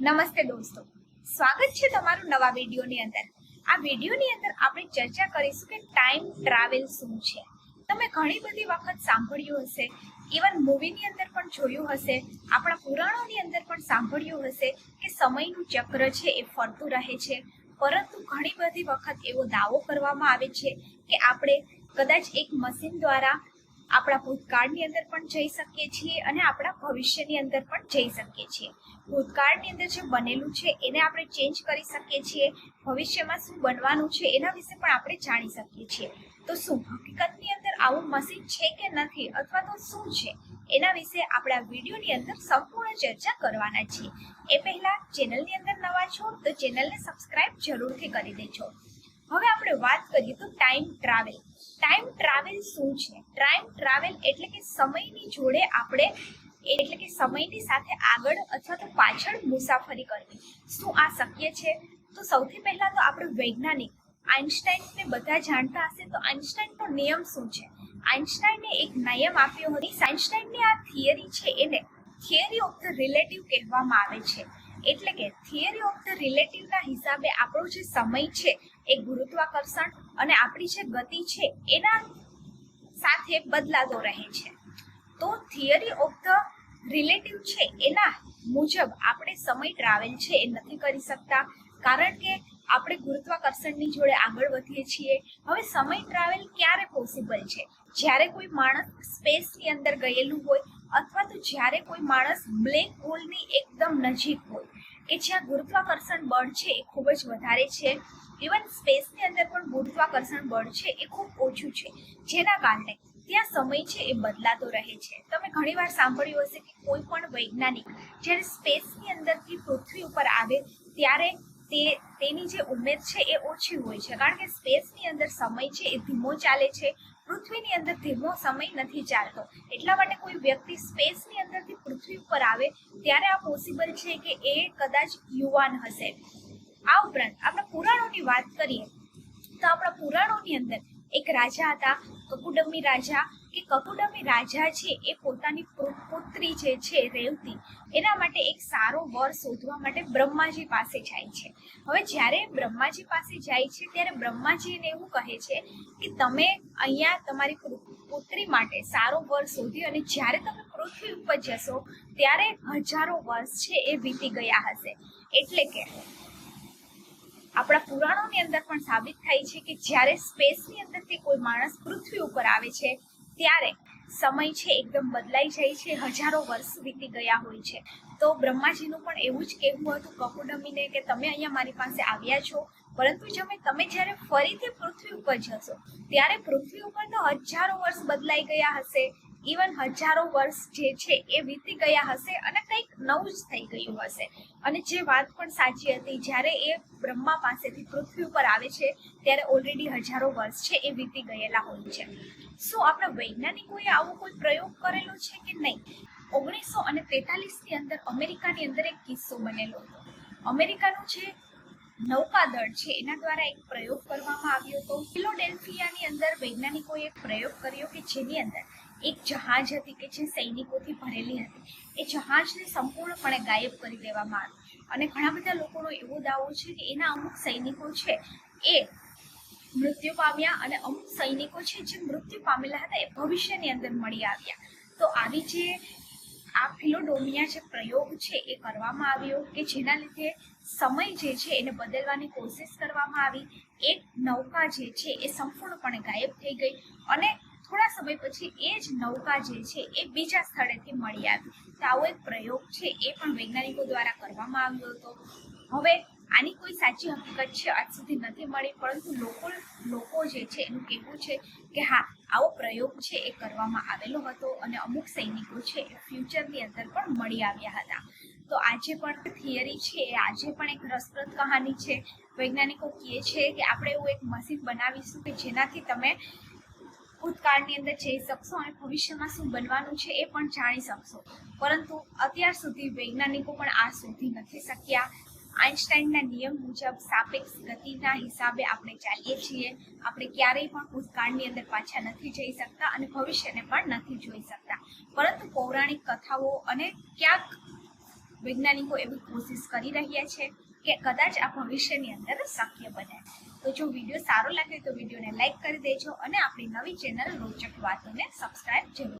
નમસ્તે દોસ્તો. સ્વાગત છે તમારું નવા વિડીયોની અંદર. આ વિડીયોની અંદર આપણે ચર્ચા કરીશું કે ટાઈમ ટ્રાવેલ શું છે. તમે ઘણી બધી વખત સાંભળ્યું હશે ઇવન મૂવીની અંદર પણ જોયું હશે, આપણા પુરાણોની અંદર પણ સાંભળ્યું હશે કે સમયનું ચક્ર છે એ ફરતું રહે છે. પરંતુ ઘણી બધી વખત એવો દાવો કરવામાં આવે છે કે આપણે કદાચ એક મશીન દ્વારા આપણા ભૂતકાળની અંદર પણ જઈ શકીએ છીએ અને આપણા ભવિષ્યની અંદર પણ જઈ શકીએ છીએ. ભૂતકાળની અંદર જે બનેલું છે, એને આપણે ચેન્જ કરી શકીએ છીએ. ભવિષ્યમાં શું બનવાનું છે, એના વિશે પણ આપણે જાણી શકીએ છીએ. તો શું હકીકતની અંદર આવું મશીન છે કે નથી, અથવા તો શું છે, એના વિશે આપણે વિડીયોની અંદર સંપૂર્ણ ચર્ચા કરવાના છીએ. એ પહેલાં ચેનલની અંદર નવા છો, તો ચેનલને સબસ્ક્રાઇબ જરૂરથી કરી દેજો. હવે આપણે વાત કરીએ તો ટાઈમ ટ્રાવેલ ટાઈમ ટ્રાવેલ શું છે? ટાઈમ ટ્રાવેલ એટલે કે સમયની જોડે આપણે એટલે કે સમયની સાથે આગળ અથવા તો પાછળ મુસાફરી કરવી. શું આ શક્ય છે? તો સૌથી પહેલા તો આપણે વૈજ્ઞાનિક આઇન્સ્ટાઈનને બધા જાણતા હશે તો આઇન્સ્ટાઈનનો નિયમ શું છે? આઇન્સ્ટાઈને એક નિયમ આપ્યો હતો. આઇન્સ્ટાઈનની આ થિયરી છે એને થિયરી ઓફ ધ રિલેટિવ કહેવામાં આવે છે. એટલે કે થિયરી ઓફ ધ રિલેટિવના હિસાબે આપણો જે સમય છે એ ગુરુત્વાકર્ષણ અને આપણી જે ગતિ છે, એના સાથે બદલાતો રહે છે. તો થિયરી ઓફ ધ રિલેટિવ છે, એના મુજબ આપણે સમય ટ્રાવેલ છે, એ નથી કરી શકતા. કારણ કે આપણે ગુરુત્વાકર્ષણની જોડે આગળ વધીએ છીએ. હવે સમય ટ્રાવેલ ક્યારે પોસિબલ છે? જ્યારે કોઈ માણસ સ્પેસની અંદર ગયેલું હોય અથવા તો જ્યારે કોઈ માણસ બ્લેક હોલની એકદમ નજીક હોય. કે જ્યાં ગુરુત્વાકર્ષણ બળ છે એ ખૂબ જ વધારે છે. ઇવન સ્પેસની અંદર પણ ગુરુત્વાકર્ષણ બળ છે એ ખૂબ ઓછું છે. જેના કારણે ત્યાં સમય છે એ બદલાતો રહે છે. તમે ઘણીવાર સાંભળ્યું હશે કે કોઈ પણ વૈજ્ઞાનિક જ્યારે સ્પેસની અંદરથી પૃથ્વી ઉપર આવે ત્યારે તે તેની જે ઉમેર છે એ ઓછી હોય છે. કારણ કે સ્પેસની અંદર સમય છે એ ધીમો ચાલે છે. પૃથ્વીની અંદર ધીમો સમય નથી ચાલતો. એટલા માટે કોઈ વ્યક્તિ સ્પેસની અંદરથી પૃથ્વી ઉપર આવે, ત્યારે આ પોસિબલ છે કે એ કદાચ યુવાન હશે. આ ઉપરાંત આપણે પુરાણોની વાત કરીએ, તો આપણા પુરાણોની અંદર એક રાજા હતા કકુડમી રાજા કે કકુડમી રાજા છે એ પોતાની પુત્રી જે છે રેવતી, એના માટે એક સારો વર શોધવા માટે બ્રહ્માજી પાસે જાય છે. હવે જ્યારે બ્રહ્માજી પાસે જાય છે, ત્યારે બ્રહ્માજી એને એવું કહે છે કે તમે અહીંયા તમારી પુત્રી માટે સારો વર શોધી અને જ્યારે તમે પૃથ્વી ઉપર જશો, ત્યારે હજારો વર્ષ છે એ વીતી ગયા હશે. એટલે કે આપણા પુરાણોની અંદર પણ સાબિત થાય છે કે જ્યારે સ્પેસની અંદરથી કોઈ માણસ પૃથ્વી ઉપર આવે છે ત્યારે સમય છે એકદમ બદલાઈ જાય છે, હજારો વર્ષ વીતી ગયા હોય છે. તો બ્રહ્માજીનું પણ એવું જ કહેવું હતું કપુડમીને કે તમે અહીંયા મારી પાસે આવ્યા છો, પરંતુ જમે તમે જ્યારે ફરીથી પૃથ્વી ઉપર જશો, ત્યારે પૃથ્વી ઉપર તો હજારો વર્ષ બદલાઈ ગયા હશે. ઇવન હજારો વર્ષ જે છે એ વીતી ગયા હશે અને કંઈક નવું જ થઈ ગયું હશે. અને જે વાત પણ સાચી હતી, જ્યારે એ બ્રહ્મા પાસેથી પૃથ્વી ઉપર આવે છે, ત્યારે ઓલરેડી હજારો વર્ષ છે એ વીતી ગયેલા હોય છે. શું આપણા વૈજ્ઞાનિકોએ આવો કોઈ પ્રયોગ કરેલો છે કે નહીં? ઓગણીસો અને તેતાલીસની અંદર અમેરિકાની અંદર એક કિસ્સો બનેલો હતો. અમેરિકાનું જે નૌકાદળ છે, એના દ્વારા એક પ્રયોગ કરવામાં આવ્યો હતો. ફિલોડેલ્ફિયાની અંદર વૈજ્ઞાનિકોએ એક પ્રયોગ કર્યો કે જેની અંદર એક જહાજ હતી કે જે સૈનિકોથી ભરેલી હતી. એ જહાજને સંપૂર્ણપણે ગાયબ કરી દેવામાં આવી અને ઘણા બધા લોકોનો એવો દાવો છે કે એના અમુક સૈનિકો છે એ મૃત્યુ પામ્યા અને અમુક સૈનિકો છે જે મૃત્યુ પામેલા હતા એ ભવિષ્યની અંદર મળી આવ્યા. તો આવી જે આ ફિલોડોમિયા જે પ્રયોગ છે એ કરવામાં આવ્યો કે જેના લીધે સમય જે છે એને બદલવાની કોશિશ કરવામાં આવી. એક નૌકા જે છે એ સંપૂર્ણપણે ગાયબ થઈ ગઈ અને થોડા સમય પછી એ જ નૌકા જે છે એ બીજા સ્થળેથી મળી આવી. તો આવો એક પ્રયોગ છે, એ પણ વૈજ્ઞાનિકો દ્વારા કરવામાં આવ્યો હતો. હવે આની કોઈ સાચી હકીકત છે, આજ સુધી નથી મળી, પરંતુ લોકો લોકો જે છે એનું કહેવું છે કે હા, આવો પ્રયોગ છે, એ કરવામાં આવેલો હતો અને અમુક સૈનિકો છે એ ફ્યુચરની અંદર પણ મળી આવ્યા હતા. તો આજે પણ થિયરી છે, એ આજે પણ એક રસપ્રદ કહાની છે. વૈજ્ઞાનિકો કહે છે કે આપણે એવું એક મશીન બનાવીશું કે જેનાથી તમે ભૂતકાળની અંદર જઈ શકશો અને ભવિષ્યમાં શું બનવાનું છે એ પણ જાણી શકશો. પરંતુ અત્યાર સુધી વૈજ્ઞાનિકો પણ આ શોધી નથી શક્યા. આઇન્સ્ટાઈનના નિયમ મુજબ સાપેક્ષ ગતિના હિસાબે આપણે ચાલીએ છીએ. આપણે ક્યારેય પણ ભૂતકાળની અંદર પાછા નથી જઈ શકતા અને ભવિષ્યને પણ નથી જોઈ શકતા. પરંતુ પૌરાણિક કથાઓ અને ક્યાંક વૈજ્ઞાનિકો એવી કોશિશ કરી રહ્યા છે કે કદાચ આ ભવિષ્યની અંદર શક્ય બને. તો જો વીડિયો સારો લાગે તો વિડીયોને લાઈક કરી દેજો અને આપણી નવી ચેનલ રોચક વાતોને સબસ્ક્રાઇબ જરૂર